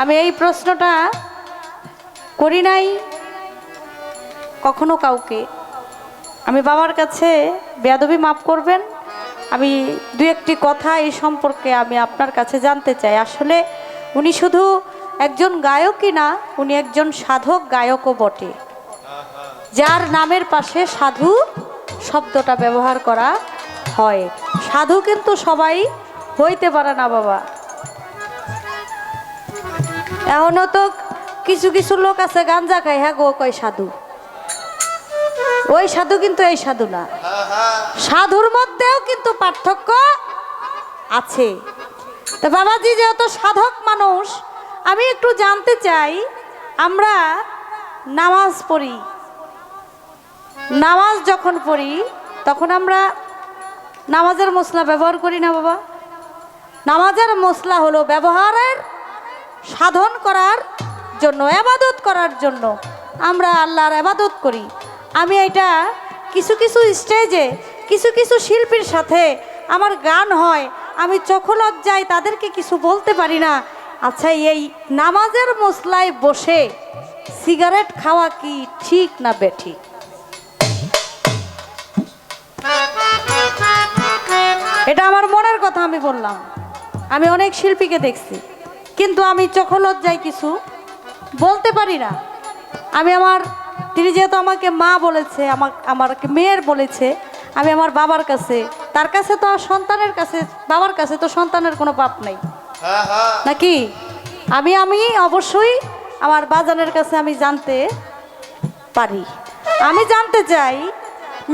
আমি এই প্রশ্নটা করি নাই কখনো কাউকে। আমি বাবার কাছে বেয়াদবি মাফ করবেন। আমি দু একটি কথা এই সম্পর্কে আমি আপনার কাছে জানতে চাই। আসলে উনি শুধু একজন গায়কই না, উনি একজন সাধক, গায়কও বটে। যার নামের পাশে সাধু শব্দটা ব্যবহার করা হয়। সাধু কিন্তু সবাই হইতে পারে না বাবা। এখনও তো কিছু কিছু লোক আছে গাঞ্জা খায় হ্যাঁ গো, কয় সাধু। ওই সাধু কিন্তু এই সাধু না। সাধুর মধ্যেও কিন্তু পার্থক্য আছে। তো বাবাজি যেহেতু সাধক মানুষ, আমি একটু জানতে চাই, আমরা নামাজ পড়ি। নামাজ যখন পড়ি, তখন আমরা নামাজের মশলা ব্যবহার করি না বাবা? নামাজের মশলা হলো ব্যবহারের সাধন করার জন্য, আবাদত করার জন্য আমরা আল্লাহর আবাদত করি। আমি এটা কিছু কিছু স্টেজে, কিছু কিছু শিল্পীর সাথে আমার গান হয়, আমি চোখ লজ্জায় তাদেরকে কিছু বলতে পারি না। আচ্ছা এই নামাজের মশলায় বসে সিগারেট খাওয়া কি ঠিক না বেঠিক? এটা আমার মনের কথা আমি বললাম। আমি অনেক শিল্পীকে দেখছি। কিন্তু আমি চোখলজ্জায় কিছু বলতে পারি না। আমি আমার তিনি যেহেতু আমাকে মা বলেছে আমার আমাকে মেয়ের বলেছে আমি আমার বাবার কাছে তার কাছে তো সন্তানের কাছে বাবার কাছে তো সন্তানের কোনো পাপ নেই। নাকি? আমি আমি অবশ্যই আমার বাজানের কাছে আমি জানতে পারি। আমি জানতে চাই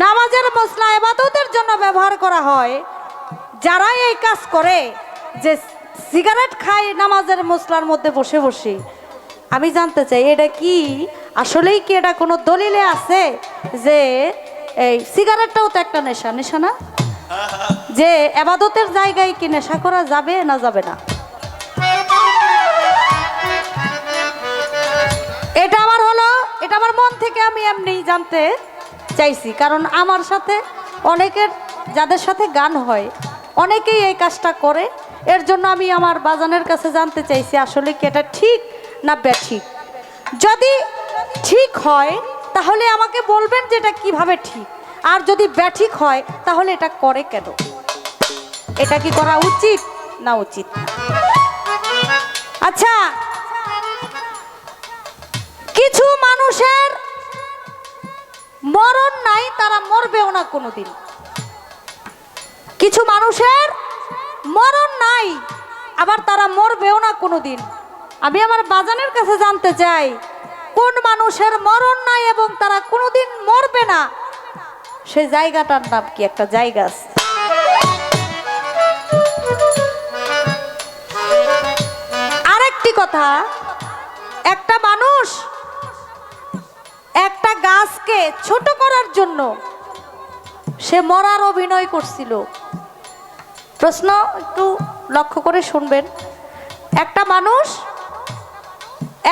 নামাজের মশলা এবাদতের জন্য ব্যবহার করা হয় যারা এই কাজ করে যে সিগারেট খাই নামাজের মশলার মধ্যে বসে বসে। আমি জানতে চাই, এটা কি? আসলেই কি এটা কোনো দলিলে আছে যে এই সিগারেটটাও তো একটা নেশা নেশা না? যে এবাদতের জায়গায় কি নেশা করা যাবে না যাবে না? এটা আমার হলো, এটা আমার মন থেকে আমি এমনি জানতে চাইছি, কারণ আমার সাথে অনেকের, যাদের সাথে গান হয়, অনেকেই এই কাজটা করে। এর জন্য আমি আমার বাজানের কাছে জানতে চাইছি, আসলে কি এটা ঠিক না ব্যাঠিক? যদি ঠিক হয়, তাহলে আমাকে বলবেন যে এটা কীভাবে ঠিক? আর যদি ব্যাঠিক হয়, তাহলে এটা করে কেন? এটা কি করা উচিত না উচিত? আচ্ছা কিছু মানুষের মরণ নাই, তারা মরবেও না কোনোদিন। কিছু মানুষের মরণ নাই, আবার তারা মরবেও না কোনোদিন। আমি আমার বাজানের কাছে জানতে চাই, কোন মানুষের মরণ নাই এবং তারা কোনোদিন মরবে না? সেই জায়গাটার নাম কি? একটা জায়গা আছে। আরেকটি কথা, একটা মানুষ একটা গাছকে ছোট করার জন্য সে মরার অভিনয় করছিল। প্রশ্ন একটু লক্ষ্য করে শুনবেন। একটা মানুষ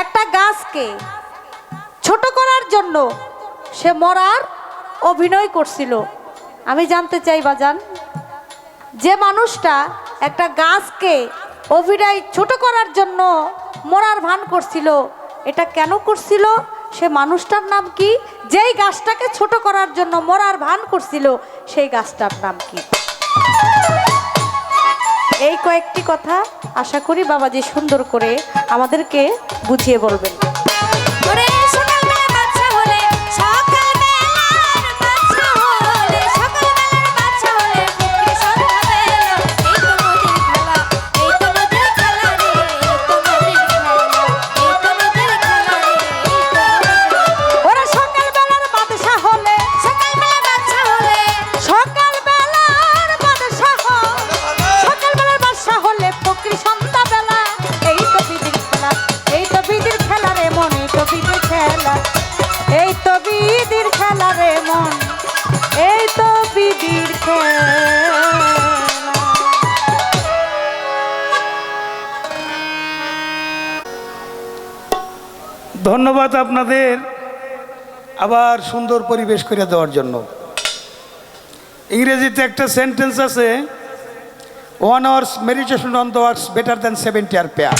একটা গাছকে ছোট করার জন্য সে মরার অভিনয় করছিল। আমি জানতে চাই বাজান, যে মানুষটা একটা গাছকে অভিনয় ছোট করার জন্য মরার ভান করছিল, এটা কেন করছিল? সে মানুষটার নাম কি? যেই গাছটাকে ছোট করার জন্য মরার ভান করছিল, সেই গাছটার নাম কি? এই কয়েকটি কথা আশা করি বাবাজি সুন্দর করে আমাদেরকে বুঝিয়ে বলবেন। আবার সুন্দর পরিবেশ করে দেওয়ার জন্য। ইংরেজিতে একটা সেন্টেন্স আছে one hours meditation on the better than seventy R prayer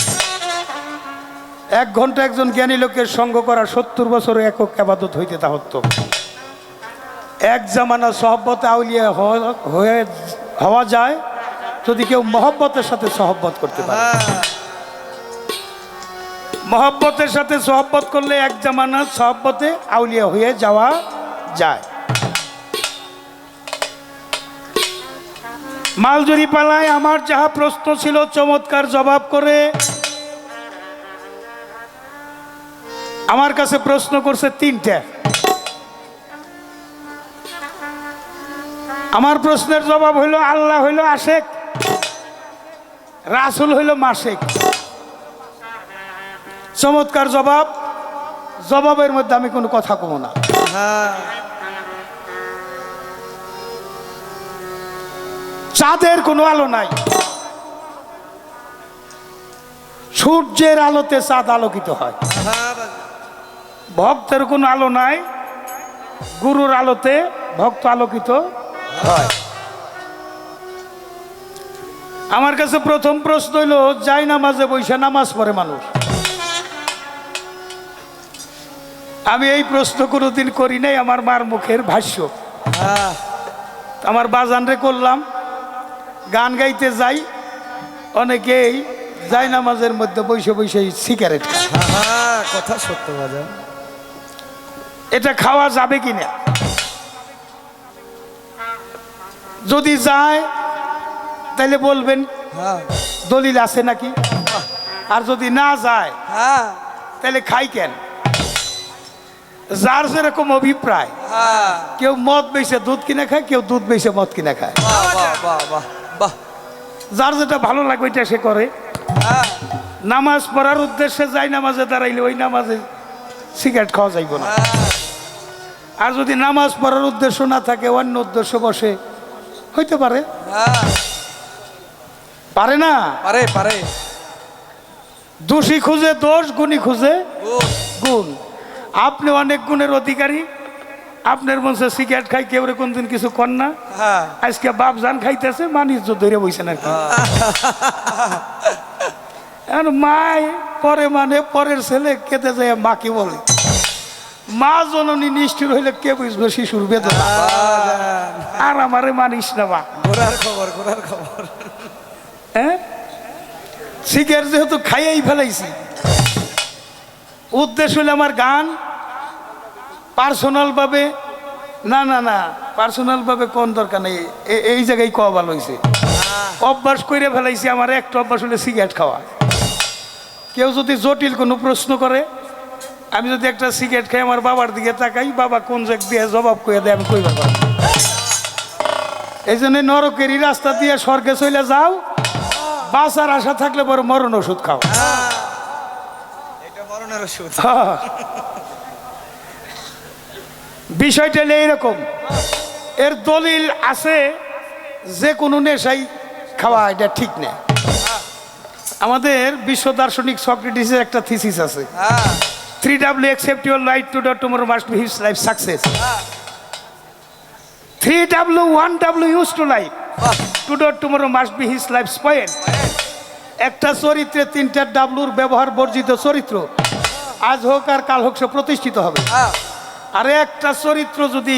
এক ঘণ্টা একজন জ্ঞানী লোকের সঙ্গ করা সত্তর বছর একক আবাদত হইতে তা হতো এক জামানা সহব্বত আউলিয়া হয়ে হওয়া যায় যদি কেউ মহব্বতের সাথে সহব্বত করতে পারে। মহব্বতের সাথে সহব্বত করলে এক জামানা সহব্বতে আউলিয়া হয়ে যাওয়া যায়। মালজুরি পালায় আমার যাহা প্রশ্ন ছিল, চমৎকার জবাব করে আমার কাছে প্রশ্ন করছে তিনটা। আমার প্রশ্নের জবাব হইল, আল্লাহ হইল আশেক, রাসুল হইল মাসেক চমৎকার জবাব। জবাবের মধ্যে আমি কোনো কথা কব না। চাঁদের কোনো আলো নাই। সূর্যের আলোতে চাঁদ আলোকিত হয়। ভক্তের কোনো আলো নাই। গুরুর আলোতে ভক্ত আলোকিত হয়। আমার কাছে প্রথম প্রশ্ন হইল, যাই নামাজে বৈশা নামাজ পড়ে মানুষ। আমি এই প্রশ্ন কোনোদিন করি নাই আমার মার মুখের ভাষ্য। আমার বাজানরে করলাম গান গাইতে যাই অনেকেই যাই নামাজের মধ্যে বসে বসে সিগারেট কথা সত্য বাজান। এটা খাওয়া যাবে কি না যদি যায় তাহলে বলবেন হ্যাঁ। দলিল আছে নাকি? আর যদি না যায় হ্যাঁ। তাহলে খাই কেন? যার যেরকম অভিপ্রায়। হ্যাঁ। কেউ মদ বেছে দুধ কিনে খায় কেউ দুধ বেছে মদ কিনে খায়। বাহ বাহ বাহ বাহ বাহ। যার যেটা ভালো লাগে ওইটা সে করে। হ্যাঁ। নামাজ পড়ার উদ্দেশ্যে যাই নামাজে দাঁড়াইলে ওই নামাজে সিগারেট খাওয়া যাইব না। আর যদি নামাজ পড়ার উদ্দেশ্য না থাকে অন্য উদ্দেশ্য বসে হইতে পারে। হ্যাঁ। পারে না? পারে পারে। দোষী খুঁজে দোষ গুণী খুঁজে গুণ। আপনি অনেক গুণের অধিকারী। আপনার মনসে সিগারেট খাই কেউ কোন দিন কিছু কর না। হ্যাঁ। আজকে বাপ জান খাইতেছে মানিজ্য ধরে বইছেন আর কি এখন মায় পরে মানে পরের ছেলে কেটে যায় মা কি বলে। মা জননী নিষ্ঠুর হইলে কে বুঝবে শিশুর বেদনা? আর আমারে মানিস না মা। ঘোরার খবর ঘোরার খবর। হ্যাঁ? সিগারেট যেহেতু খাইয়াই ফেলাইছি উদ্দেশ্য হলো আমার গান পার্সোনাল ভাবে। না না না পার্সোনাল ভাবে কোন দরকার নেই। এই জায়গায় কওয়া ভালো হয়েছে? অভ্যাস করে ফেলাইছি, আমার একটা অভ্যাস হলে সিগারেট খাওয়া। কেউ যদি জটিল কোনো প্রশ্ন করে, আমি যদি একটা সিগারেট খাই, আমার বাবার দিকে তাকাই, বাবা কোন জায়গা দিয়ে জবাব করে দেয়, আমি কইবার পারব? না। এই জন্য নরকেরই রাস্তা দিয়ে স্বর্গে চলে যাও, বাঁচার আশা থাকলে বড় মরণ ওষুধ খাও। মরণের ওষুধ। বিষয়টা হলো এইরকম। এর দলিল আছে যে কোনো নেশাই খাওয়া এটা ঠিক না আমাদের বিশ্ব দার্শনিক সক্রেটিসের একটা থিসিস আছে। Three W except your light to dot tomorrow must his life success three W one W use to life to dot tomorrow must be his life spoil একটা চরিত্রে তিনটা ডাবলুর ব্যবহার বর্জিত চরিত্র। আজ হোক আর কাল হোক সে প্রতিষ্ঠিত হবে। হ্যাঁ। আর একটা চরিত্র যদি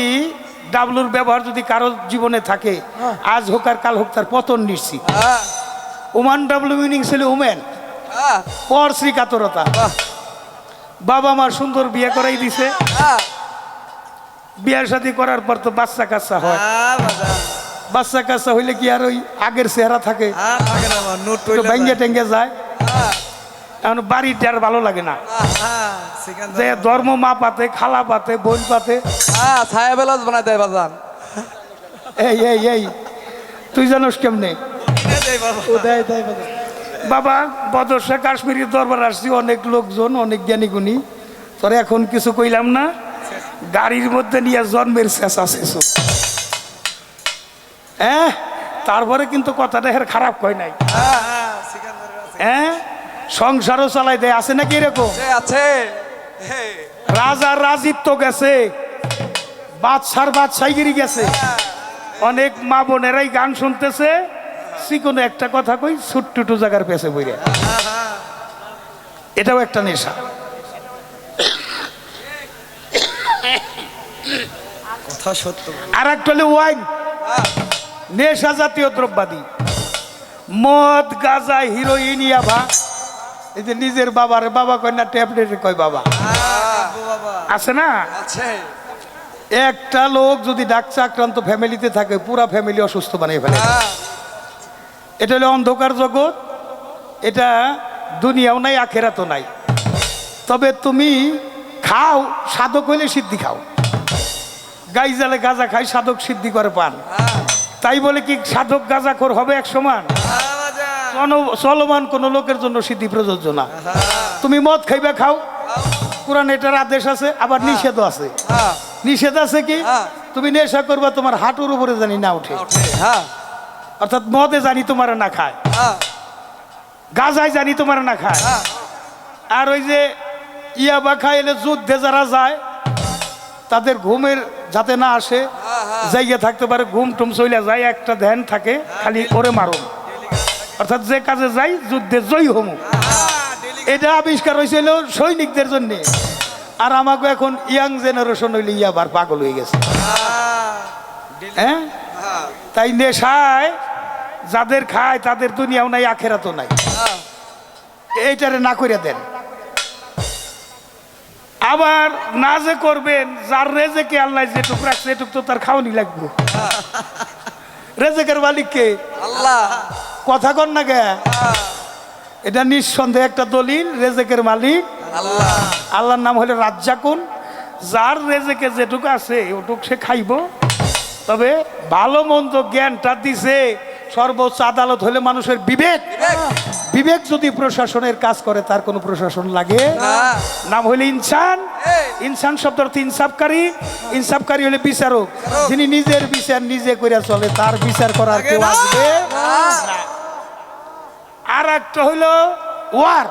ডাবলুর ব্যবহার যদি কারও জীবনে থাকে আজ হোক আর কাল হোক তার পতন নিশ্চিত। হ্যাঁ। ওমান ডাবলু মিনিং ছিল উমেন হ্যাঁ। পর শ্রী কাতরতা বাবা মার সুন্দর বিয়ে করাই দিছে। হ্যাঁ। বিয়ার শাদী করার পর তো বাচ্চা কাচ্চা হয়। হ্যাঁ বাচ্চা। কাচ্চা হইলে কি আর ওই আগের চেহারা থাকে? হ্যাঁ ভেঙ্গে টেঙ্গে যায়। হ্যাঁ। এখন বাড়িটা আর ভালো লাগে না। হ্যাঁ যে ধর্ম মা পাতে খালা পাতে বোন পাতে। হ্যাঁ ছায়া বেলাজ বানাই দেয় বাজান এই এই এই তুই জানোস কেমনে? বাবা বদরশা কাশ্মীরি দরবার আসছি অনেক লোকজন অনেক জ্ঞানী গুণী। তোর এখন কিছু কইলাম না? গাড়ির মধ্যে নিয়ে জন্মের শেষ আছে হ্যাঁ তারপরে কিন্তু কথাটা হের খারাপ কয় নাই। হ্যাঁ হ্যাঁ হ্যাঁ সংসারও চালাই দেয় আছে নাকি এরকম? আছে। রাজার রাজিত্ব গেছে বাদশার বাদশাইগিরি গেছে। অনেক মা বোনেরাই গান শুনতেছে কোনো একটা কথা কই ছুট্টুটু জায়গার পেছে বইরে। এটাও একটা নেশা। কথা সত্য। আর একটা হলো ওয়াইন। নেশা জাতীয় দ্রব্যাদি। মদ গাঁজা হিরোইন ইয়াভা এই যে নিজের বাবার বাবা কয় না ট্যাবলেট কয় বাবা। বাবা আছে না? আছে। একটা লোক যদি ডাকছে আক্রান্ত ফ্যামিলিতে থাকে পুরা ফ্যামিলি অসুস্থ বানিয়ে ফেলে। হ্যাঁ, এটা হলো অন্ধকার জগৎ। এটা দুনিয়াও নাই আখেরাতও নাই। তবে তুমি খাও সাধক হইলে সিদ্ধি খাও। গাই জালে গাঁজা খাই সাধক সিদ্ধি করে পান। হ্যাঁ, তাই বলে কি সাধক গাঁজাখোর হবে এক সমান? চলমান কোন লোকের জন্য সিদ্ধি প্রযোজ্য না। হ্যাঁ, তুমি মদ খাইবে খাও। কোরআন এটার আদেশ আছে আবার নিষেধও আছে। হ্যাঁ, নিষেধ আছে কি? হ্যাঁ। তুমি নেশা করবা তোমার হাঁটুর উপরে জানি না উঠে হ্যাঁ, অর্থাৎ মদে জানি তোমার না খায়। হ্যাঁ, গাজায় জানি তোমার না খায়। হ্যাঁ, আর ওই যে ইয়া ইয়াবা খাইলে যুদ্ধে যারা যায় তাদের ঘুমের যাতে না আসে জায়গা থাকতে পারে ঘুম টুম চলে যায় একটা ধ্যান থাকে খালি ওরে মারুন অর্থাৎ যে কাজে যাই যুদ্ধে জয়ী হমু। এটা আবিষ্কার হয়েছিল সৈনিকদের জন্য। আর আমাকে এখন ইয়াং জেনারেশন হইলে ইয়াবার পাগল হয়ে গেছে। হ্যাঁ? হ্যাঁ, তাই নেশায় যাদের খায় তাদের দুনিয়াও নাই আখেরাতও নাই। হ্যাঁ, এইটারে না করে দেন। আবার না যে করবেন যার রেজেকে আল্লাহ যেটুক রাখছে এটুক তো তার খাওয়ানি লাগবে। রেজেকের মালিককে? আল্লাহ। কথা কর না গে এটা নিঃসন্দেহে একটা দলিল রেজেকের মালিক। আল্লাহ। আল্লাহর নাম হলো রাজ্জাকুন। যার রেজেকে যেটুকু আছে ওটুক সে খাইব। তবে ভালো মন্দ জ্ঞানটা দিছে সর্বোচ্চ আদালত হলে মানুষের বিবেক। বিবেক। যদি প্রশাসনের কাজ করে তার কোনো প্রশাসন লাগে? নাম হইলে ইনসান। ইনসান শব্দ অর্থ ইনসাফকারী ইনসাফকারী হলে বিচারক। যিনি নিজের বিচার নিজে করে চলে তার বিচার করার কেউ আসবে না। আর একটা হইল ওয়ার।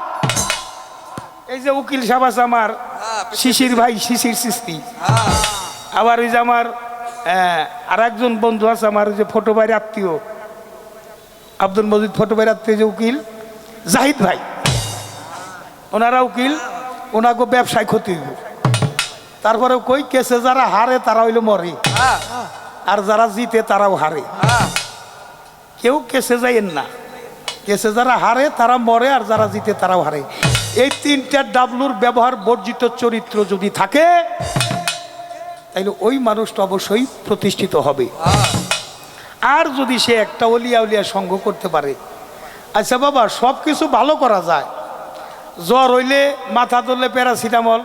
এই যে উকিল সাবাস আমার হ্যাঁ, শিশির ভাই শিশির সৃষ্টি। হ্যাঁ, আবার ওই যে আমার আর একজন বন্ধু আছে আমার ওই যে ফটো বাইরে আত্মীয়। আব্দুল মজিদ ফটো বাইরে আত্মীয় যে উকিল জাহিদ ভাই। ওনারা উকিল ওনাকে ব্যবসায় ক্ষতি হইব। তারপরে কই কেসে যারা হারে তারা হইল মরে। হ্যাঁ, আর যারা জিতে তারাও হারে। কেউ কেসে যাইয়েন না। কেসে যারা হারে, তারা মরে আর যারা জিতে তারাও হারে। এই তিনটা ডাবলুর ব্যবহার বর্জিত চরিত্র যদি থাকে, তাইলে ওই মানুষটা অবশ্যই প্রতিষ্ঠিত হবে। আর যদি সে একটা অলিয়া উলিয়া সঙ্গ করতে পারে আচ্ছা বাবা সব কিছু ভালো করা যায়। জ্বর হইলে মাথা ধরলে প্যারাসিটামল,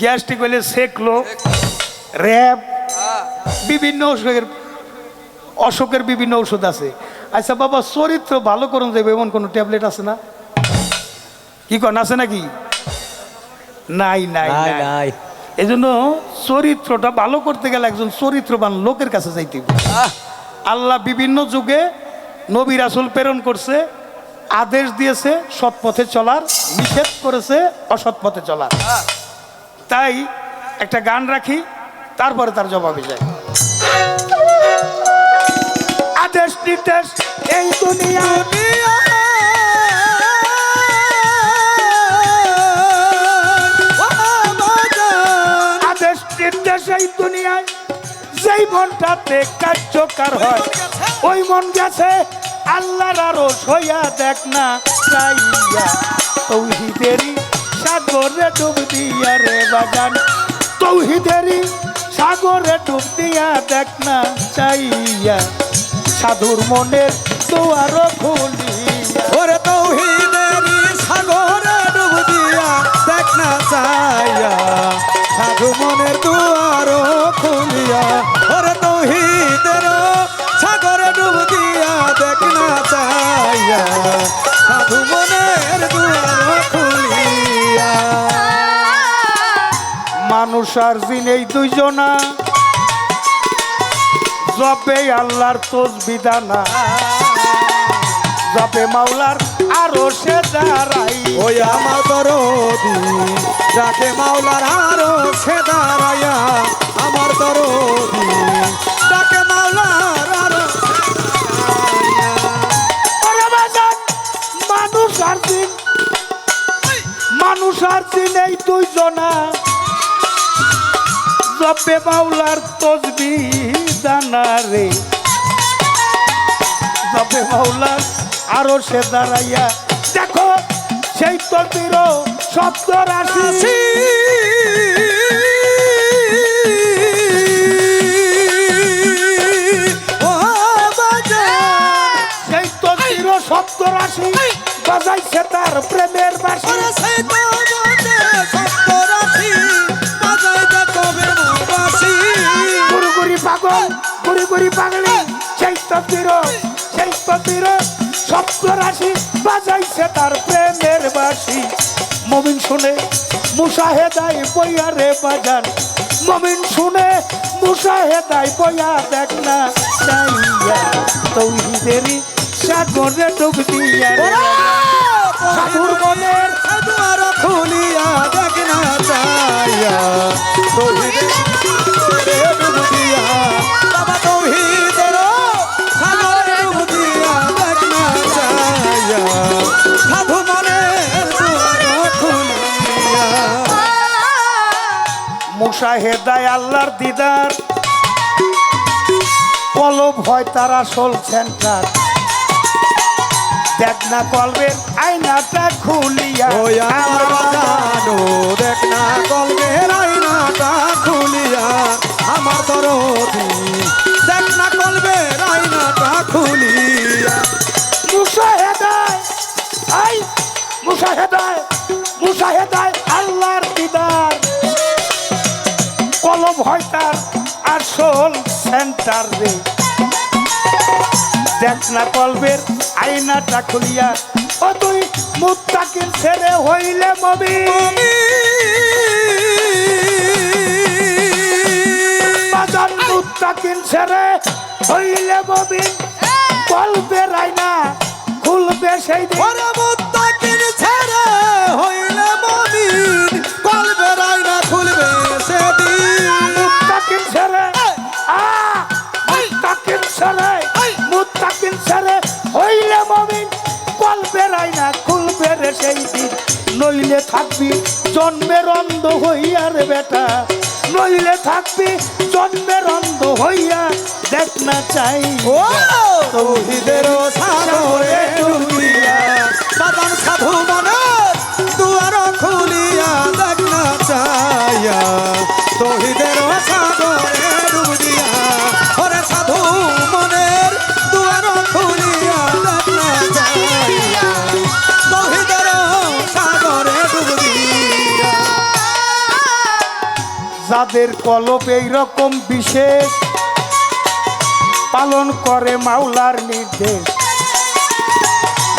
গ্যাস্ট্রিক হইলে সেকলো, র্যাব, বিভিন্ন অসুখের বিভিন্ন ঔষধ আছে। আচ্ছা বাবা চরিত্র ভালো করুন যাবে এমন কোনো ট্যাবলেট আছে না? কি কন আছে নাকি? নাই নাই নাই এই জন্য চরিত্রটা ভালো করতে গেলে একজন চরিত্রবান লোকের কাছে যাইতে হবে। আল্লাহ বিভিন্ন যুগে নবী রাসুল প্রেরণ করছে আদেশ দিয়েছে সৎ পথে চলার নিষেধ করেছে অসৎ পথে চলার। তাই একটা গান রাখি তারপরে তার জবাবে যায়। আদেশ নির্দেশ, এই দুনিয়া আদেশ নির্দেশ এই দুনিয়ায়, যেই মনটাতে কার্যকর হয়, ওই মন গেছে আল্লাহর আরও হইয়া দেখ না, চাইয়া তৌহিদেরই সাগরে ডুব দিয়া রে বাজান তৌহিদেরই সাগরে ডুব দিয়া দেখ না, চাইয়া সাধুর মনের দুয়ার খুলিয়া। ওরে তৌহিদেরই সাগরে ডুব দিয়া দেখ না চাইয়া সাধু মনের দুয়ার খুলিয়া ওরে তৌহিদের সাগরে ডুব দিয়া দেখ না চাইয়া সাধু মনের দুয়ার খুলিয়া। মানুষ আর জিন এই দুইজনা জপে আল্লাহর তোজ বিধানা জপে মাওলার আরও সে দাঁড়াই ওই আমার দরদি যাকে মাওলার আরও সে দাঁড়াইয়া আমার দরদি যাকে মাওলার আরও মানুষ আর জিন মানুষ আর চিনেই দুইজনা। জপে বাউলার তসবি। দানা রে। জপে বাউলার আরও সে দাঁড়াইয়া। দেখো, সেই তসবির শব্দ রাশি সেই তসবির শব্দ রাশি বাজাইছে তার প্রেমের বাসি গুড়ি পাগলি সেই তসবির সেই তসবির শব্দ রাশি বাজাইছে তার প্রেমের বাসি। মমিন শুনে মুসাহেদাই বইয়া রে বাজান। মমিন শুনে মুসাহেদাই বইয়া দেখ না চাইয়া তৌহিদেরই সাগরে ডুব দিয়া রে সাধুর মনের দুয়ার খুলিয়া দেখ না চাইয়া তৌহিদের মুসাহেদায় আল্লাহর দিদার। কলব হয় তার আসল সেন্টার। দেখ না কলবের আয়নাটা খুলিয়া। দেখ না কলমের আয়নাটা খুলিয়া। আমার দরদি দেখ না কলমের আয়নাটা খুলিয়া। মুসাহেদায় আই মুসাহেদায় মুসাহেদায় আল্লাহর হয় তার আসল সেন্টার রে। দেখ না কলবের আয়নাটা খুলিয়া ও তুই মুত্তাকির ছেড়ে হইলে মবি। মুত্তাকিন ছেড়ে হইলে মবি। কলবের আয়না খুলবে সেই দিন। নইলে থাকবি জন্মের অন্ধ হইয়া রে বেটা। নইলে থাকবি জন্মের অন্ধ হইয়া দেখ না চাই। ও! তৌহিদের সাগরে যাদের কলব এইরকম বিশেষ। পালন করে মাওলার নির্দেশ।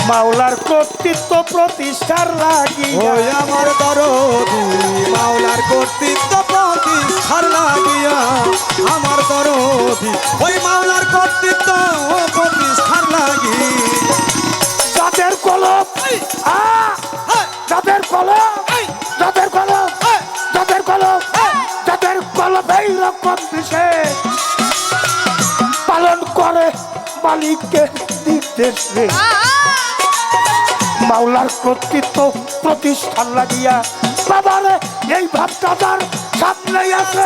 মাওলার কর্তৃত্ব প্রতিষ্ঠার লাগি আমার দরদি মাওলার কর্তৃত্ব প্রতিষ্ঠার লাগিয়া আমার দরদি ওই মাওলার কর্তৃত্ব প্রতিষ্ঠার লাগি। যাদের কলব আ! মালিককে মাওলার কর্তৃত্ব প্রতিষ্ঠান লাগিয়া বাবারে এই ভাবটা তার সামনেই আছে।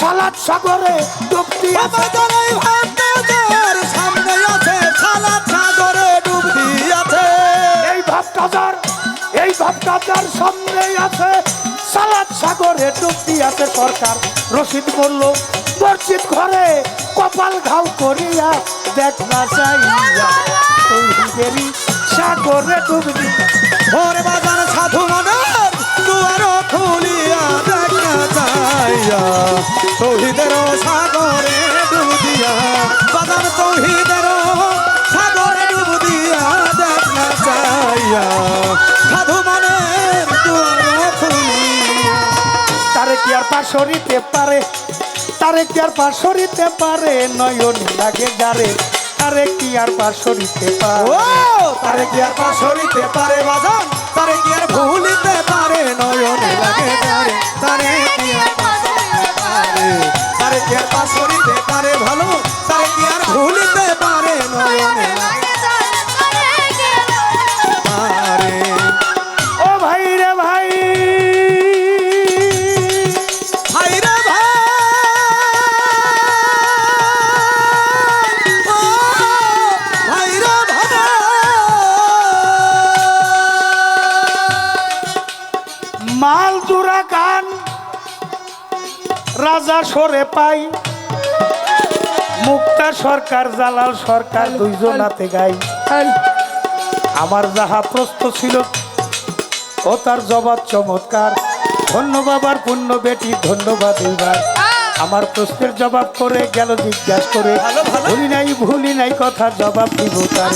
সালাদ সাগরে এই সামনে আছে। সাগরে ডুব দিয়াছে। এই ভাবটা তার এই ভাবটা তার সামনেই আছে। সাগরে ডুবতি আছে সরকার। রশিদ বলল, মসজিদ ঘরে কপাল ঘাও করিয়া দেখ না চাইয়া তৌহিদেরই সাগরে ডুবতি। ওরে বাজার সাধু মনের দুয়ার খুলিয়া দেখ না চাইয়া তৌহিদের সাগরে ডুব দিয়া বাজার তৌহিদের সাগরে ডুব দিয়া দেখ না চাইয়া আর পাশরিতে পারে, তারে কি আর পাশরিতে পারে, নয়ন লাগে গারে তারে কি আর পাশরিতে পারে। ও, তারে কি আর পাশরিতে পারে বাজান, তারে কি আর ভুলিতে পারে, নয়ন লাগে গারে তারে কি আর পাশরিতে পারে, তারে কি আর পাই। মুক্তা সরকার জালাল সরকার দুইজনাতে গাই। আমার যাহা প্রশ্ন ছিল ও তার জবাব চমৎকার। ধন্যবাদ আর পূর্ণ বেটি ধন্যবাদ এইবার। আমার প্রশ্নের জবাব করে গেল জিজ্ঞাসা করে ভুলি নাই ভুলি নাই কথা জবাব দিব তার?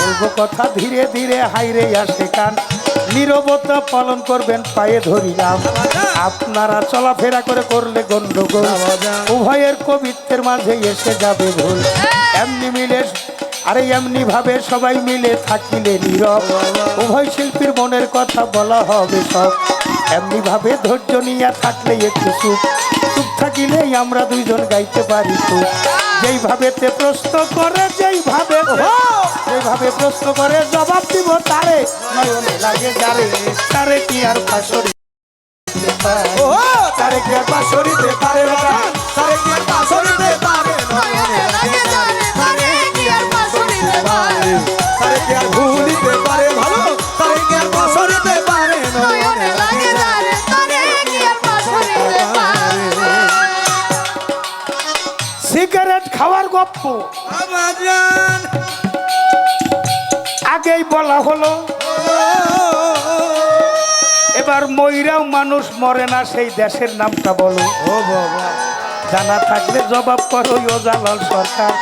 বলব কথা ধীরে ধীরে হাইরে আসে কান। নীরবতা পালন করবেন পায়ে ধরিলাম। আপনারা চলাফেরা করে করলে গন্ডগোল। উভয়ের কবিত্বের মাঝে এসে যাবে ভুল। এমনি মিলে আরে এমনি ভাবে সবাই মিলে থাকিলে নীরব। উভয় শিল্পীর মনের কথা বলা হবে সব। এমনি ভাবে ধৈর্য নিয়ে থাকলে একটু সুখ। চুপ থাকিলেই আমরা দুইজন গাইতে পারি তো যেইভাবে তে প্রশ্ন করে যেইভাবে যেইভাবে প্রশ্ন করে জবাব দিব তারে। লাগে যারে তারে কি আর পাশরি ও তারে কি আর পারে বাজান তারে কি আর পারে নয়নে তারে কি আর পারে তারে কি ভুলিতে পারে ভালো? তারে কি আর পারে নয়নে লাগে যারে তারে কি আর পাশরিতে পারে সিগারেট খাওয়ার গপ্প। আগেই বলা হলো এবার ময়রাও মানুষ মরে না সেই দেশের নামটা বলো। ও বাবা। জানা থাকলে জবাব করো ও জালাল সরকার।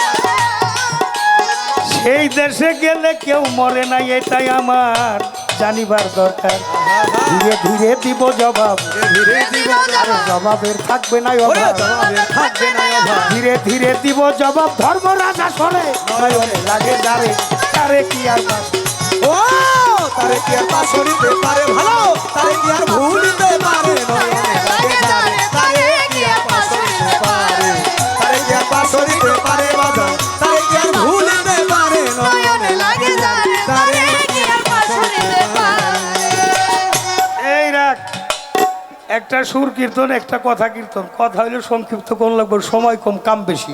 সেই দেশে গেলে কেউ মরে না এটাই আমার জানিবার দরকার। ধীরে ধীরে দিব জবাব। ধীরে ধীরে আরে জবাবের থাকবে না ধীরে ধীরে দিব জবাব ধর্ম রাজা সরে লাগে যারে তারে কি আর ও তারে কি আর পারে ভালো তারে কি আর পারে এই একটা সুর কীর্তন একটা কথা কীর্তন কথা হইলে সংক্ষিপ্ত কোন লাগবে সময় কম কাম বেশি